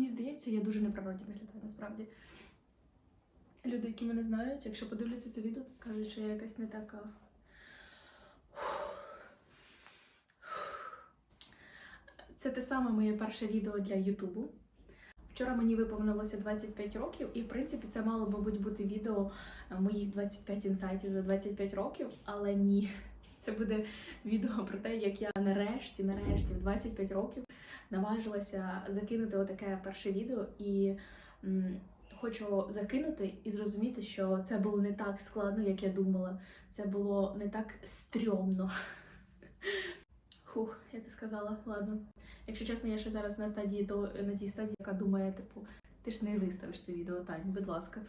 Мені здається, я дуже неприродно виглядаю насправді. Люди, які мене знають, якщо подивляться це відео, то скажуть, що я якась не така. Це те саме моє перше відео для Ютубу. Вчора мені виповнилося 25 років, і в принципі це мало, мабуть, бути відео моїх 25 інсайтів за 25 років, але ні. Це буде відео про те, як я нарешті, нарешті, в 25 років наважилася закинути отаке перше відео і м, хочу закинути і зрозуміти, що це було не так складно, як я думала. Це було не так стрьомно. Хух, я це сказала. Ладно. Якщо чесно, я ще зараз на стадії то на тій стадії, яка думає, типу, ти ж не виставиш це відео, Тань, будь ласка.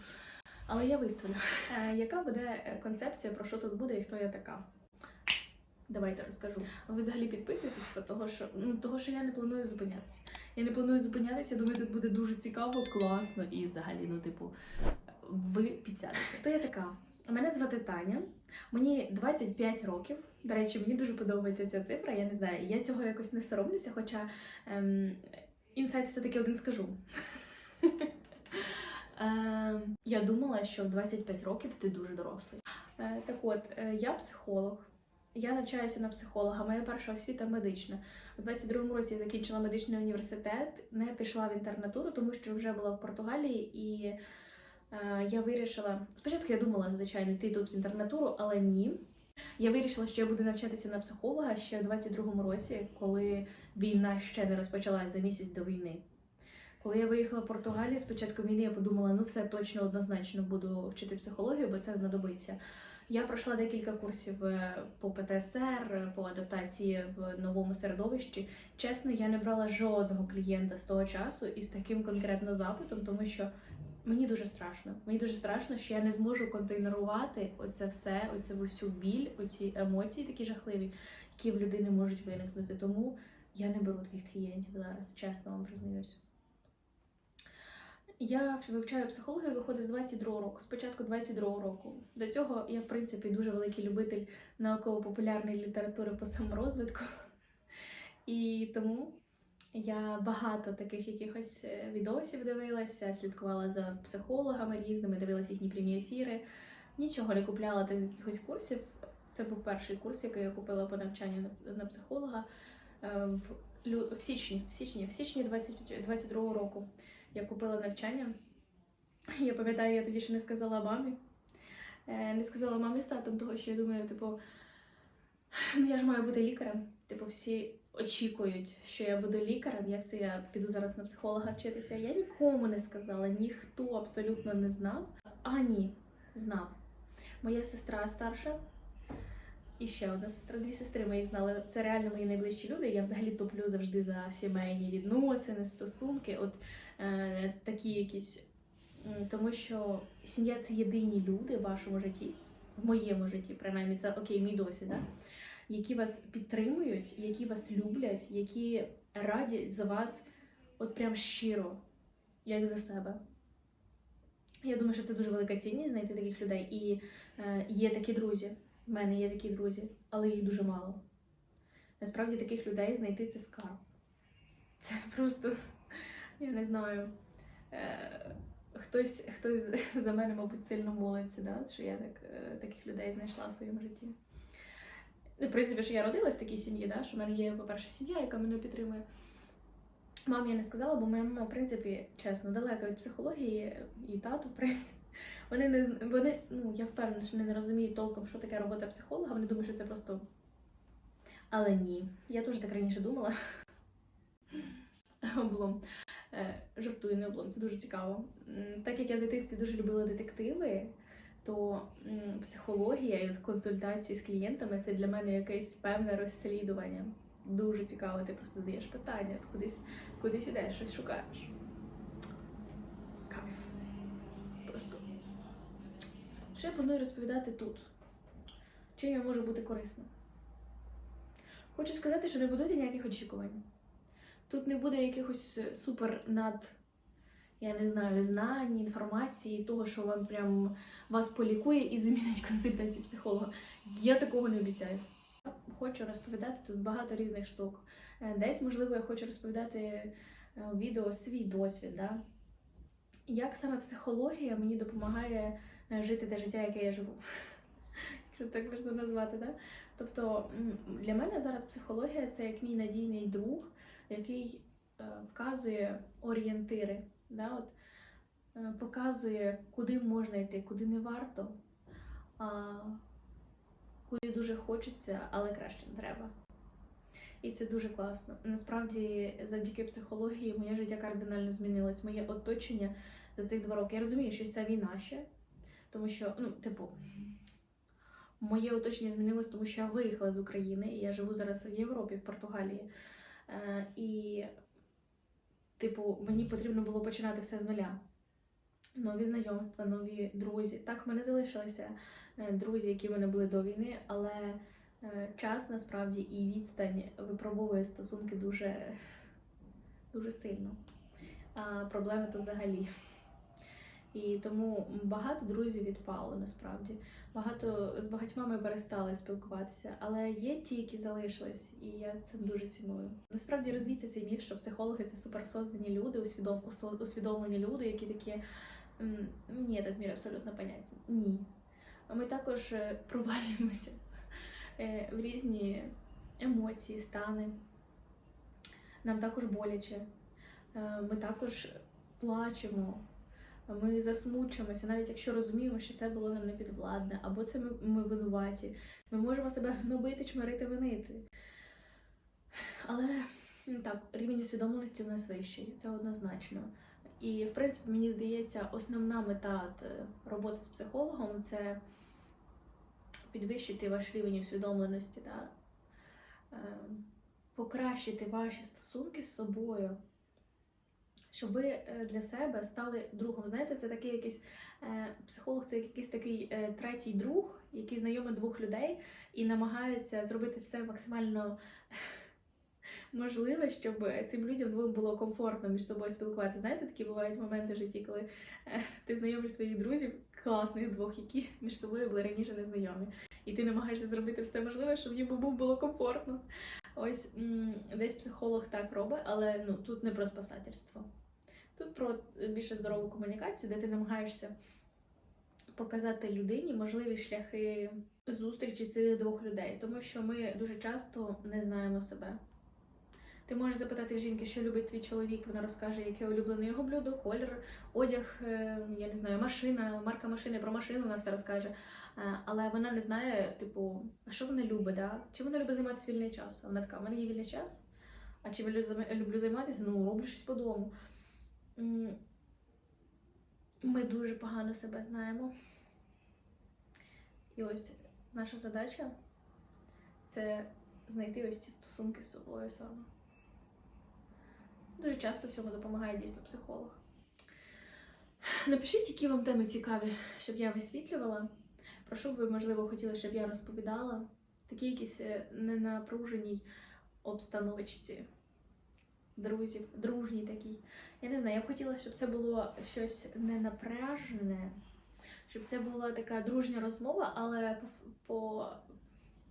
Але я виставлю. Е, яка буде концепція, про що тут буде і хто я така? Давайте розкажу. Ви взагалі підписуєтесь, того що ну того, що я не планую зупинятися. Я не планую зупинятися. Думаю, тут буде дуже цікаво, класно і взагалі, ну, типу, ви підсядете. Хто я така? Мене звати Таня, мені 25 років. До речі, мені дуже подобається ця цифра. Я не знаю, я цього якось не соромлюся, хоча ем, інсайт все-таки один скажу. Ем, я думала, що в 25 років ти дуже дорослий. Е, так от, е, я психолог. Я навчаюся на психолога. Моя перша освіта медична. У 22-му році я закінчила медичний університет, не пішла в інтернатуру, тому що вже була в Португалії, і е, я вирішила. Спочатку я думала, звичайно, йти тут в інтернатуру, але ні. Я вирішила, що я буду навчатися на психолога ще в 22-му році, коли війна ще не розпочалась за місяць до війни. Коли я виїхала в Португалію, спочатку війни я подумала, ну все точно однозначно буду вчити психологію, бо це знадобиться. Я пройшла декілька курсів е, по ПТСР, по адаптації в новому середовищі. Чесно, я не брала жодного клієнта з того часу із таким конкретно запитом, тому що мені дуже страшно. Мені дуже страшно, що я не зможу контейнерувати оце все, оцю всю біль, оці емоції такі жахливі, які в людини можуть виникнути. Тому я не беру таких клієнтів зараз, чесно вам признаюсь. Я вивчаю психологію, виходить з 22 року. Спочатку 22 року. До цього я, в принципі, дуже великий любитель науково-популярної літератури по саморозвитку. І тому я багато таких якихось е, відосів дивилася, слідкувала за психологами різними, дивилася їхні прямі ефіри. Нічого не купляла з якихось курсів. Це був перший курс, який я купила по навчанню на- психолога е, в, в січні, в січні, в січні 2022 року я купила навчання. Я пам'ятаю, я тоді ще не сказала мамі. Е, Не сказала мамі з татом, того, що я думаю, типу, ну я ж маю бути лікарем. Типу, всі очікують, що я буду лікарем. Як це я піду зараз на психолога вчитися? Я нікому не сказала, ніхто абсолютно не знав. А ні, знав. Моя сестра старша. І ще одна сестра, дві сестри моїх знали. Це реально мої найближчі люди. Я взагалі топлю завжди за сімейні відносини, стосунки. От е, такі якісь. Тому що сім'я це єдині люди в вашому житті, в моєму житті, принаймні, це окей, мій досвід, да? які вас підтримують, які вас люблять, які радять за вас от прям щиро, як за себе. Я думаю, що це дуже велика цінність знайти таких людей. І е, є такі друзі. В мене є такі друзі, але їх дуже мало. Насправді таких людей знайти це скарб. Це просто, я не знаю. Е, хтось, хтось за мене, мабуть, сильно молиться, да? що я так, е, таких людей знайшла в своєму житті. Ну, В принципі, що я родилась в такій сім'ї, да? що в мене є, по-перше, сім'я, яка мене підтримує. Мамі я не сказала, бо моя мама, в принципі, чесно, далека від психології, і тату, в принципі. Вони не вони, ну я впевнена, що не розуміють толком, що таке робота психолога. Вони думають, що це просто. Але ні. Я теж так раніше думала. Облом. Е, Жартую, не облом, це дуже цікаво. Так як я в дитинстві дуже любила детективи, то психологія і консультації з клієнтами це для мене якесь певне розслідування. Дуже цікаво, ти просто задаєш питання, кудись, кудись ідеш, щось шукаєш. Кайф. Просто. Що я планую розповідати тут? Чим я можу бути корисна? Хочу сказати, що не будуйте ніяких очікувань. Тут не буде якихось е, супер над, я не знаю, знань, інформації, того, що вам прям вас полікує і замінить консультацію психолога. Я такого не обіцяю. Хочу розповідати тут багато різних штук. Е, Десь, можливо, я хочу розповідати е, відео свій досвід. Да? Як саме психологія мені допомагає е, жити те життя, яке я живу. Якщо так можна назвати, да? Тобто для мене зараз психологія це як мій надійний друг, який е, вказує орієнтири, да? От, е, показує, куди можна йти, куди не варто, а куди дуже хочеться, але краще не треба. І це дуже класно. Насправді, завдяки психології, моє життя кардинально змінилось. Моє оточення за цих два роки. Я розумію, що це війна ще, тому що, ну, типу, моє оточення змінилось, тому що я виїхала з України, і я живу зараз в Європі, в Португалії. Е, і, типу, мені потрібно було починати все з нуля. Нові знайомства, нові друзі. Так, в мене залишилися е, друзі, які в мене були до війни, але е, час насправді і відстань випробовує стосунки дуже, дуже сильно. А проблеми то взагалі. І тому багато друзів відпало насправді. Багато з багатьма ми перестали спілкуватися, але є ті, які залишились, і я цим дуже ціную. Насправді розвійте цей міф, що психологи це суперсоздані люди, усвідом, усвідомлені люди, які такі ні, этот мір абсолютно понятен. Ні. Ми також е, провалюємося е, в різні емоції, стани. Нам також боляче. Е, Ми також плачемо. Ми засмучуємося, навіть якщо розуміємо, що це було нам не підвладне, або це ми, ми винуваті. Ми можемо себе гнобити, чмирити, винити. Але ну, так, рівень усвідомленості в нас вищий, це однозначно. І, в принципі, мені здається, основна мета е, роботи з психологом це підвищити ваш рівень усвідомленості, да? е, покращити ваші стосунки з собою щоб ви е, для себе стали другом. Знаєте, це такий якийсь е, психолог, це якийсь такий е, третій друг, який знайомить двох людей і намагається зробити все максимально можливе, щоб цим людям двом було комфортно між собою спілкуватися. Знаєте, такі бувають моменти в житті, коли ти знайомиш своїх друзів, класних двох, які між собою були раніше не знайомі. І ти намагаєшся зробити все можливе, щоб їм було комфортно. Ось десь психолог так робить, але ну тут не про спасательство. Тут про більше здорову комунікацію, де ти намагаєшся показати людині можливі шляхи зустрічі цих двох людей, тому що ми дуже часто не знаємо себе. Ти можеш запитати жінки, що любить твій чоловік, вона розкаже, яке улюблене його блюдо, колір, одяг, е, я не знаю, машина, марка машини, про машину вона все розкаже. Е, Але вона не знає, типу, що вона любить, да? чи вона любить займатися вільний час? Вона така, в мене є вільний час. А чи люблю займатися? Ну, роблю щось по дому. Ми дуже погано себе знаємо. І ось наша задача це знайти ось ці стосунки з собою саме. Дуже часто в цьому допомагає дійсно психолог. Напишіть, які вам теми цікаві, щоб я висвітлювала. Про що б ви, можливо, хотіли, щоб я розповідала. Такі якісь е, ненапруженій обстановочці друзів, дружній такій. Я не знаю, я б хотіла, щоб це було щось ненапряжене, щоб це була така дружня розмова, але по, по,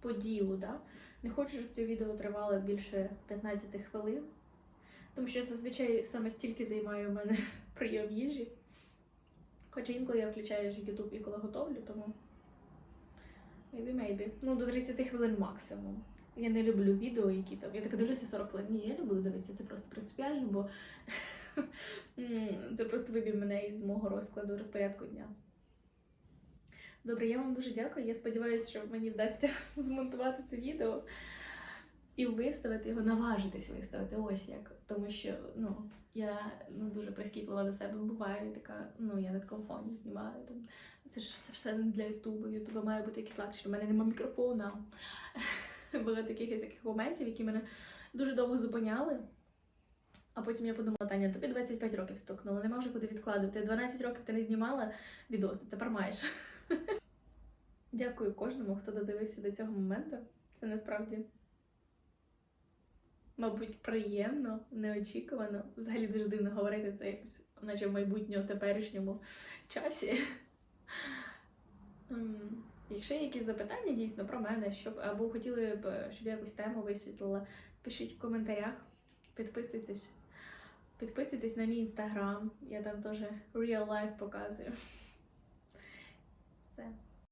по ділу. Да? Не хочу, щоб це відео тривало більше 15 хвилин, тому що зазвичай саме стільки займає у мене прийом їжі. Хоча інколи я включаю YouTube і коли готовлю, тому maybe, maybe. Ну, до 30 хвилин максимум. Я не люблю відео, які там. Я так дивлюся 40 хвилин. Ні, я буду дивитися, це просто принципіально, бо це просто вибір мене із мого розкладу розпорядку дня. Добре, я вам дуже дякую. Я сподіваюся, що мені вдасться змонтувати це відео і виставити його, наважитись виставити. Ось як. Тому що ну, я ну, дуже прискіплива до себе буваю. Я така, ну я на такому фоні знімаю. Там. Це ж це все не для Ютубу. В Ютубу має бути якийсь лакшері. У мене немає мікрофона. Було таких яких моментів, які мене дуже довго зупиняли. А потім я подумала, Таня, тобі 25 років стукнуло, нема вже куди відкладувати. 12 років ти не знімала відоси, тепер маєш. Дякую кожному, хто додивився до цього моменту. Це насправді, мабуть, приємно, неочікувано. Взагалі дуже дивно говорити це якось, наче в майбутньому теперішньому часі. Якщо є якісь запитання дійсно про мене, щоб або хотіли б, щоб я якусь тему висвітлила, пишіть в коментарях, підписуйтесь, Підписуйтесь на мій інстаграм, я там теж real life показую.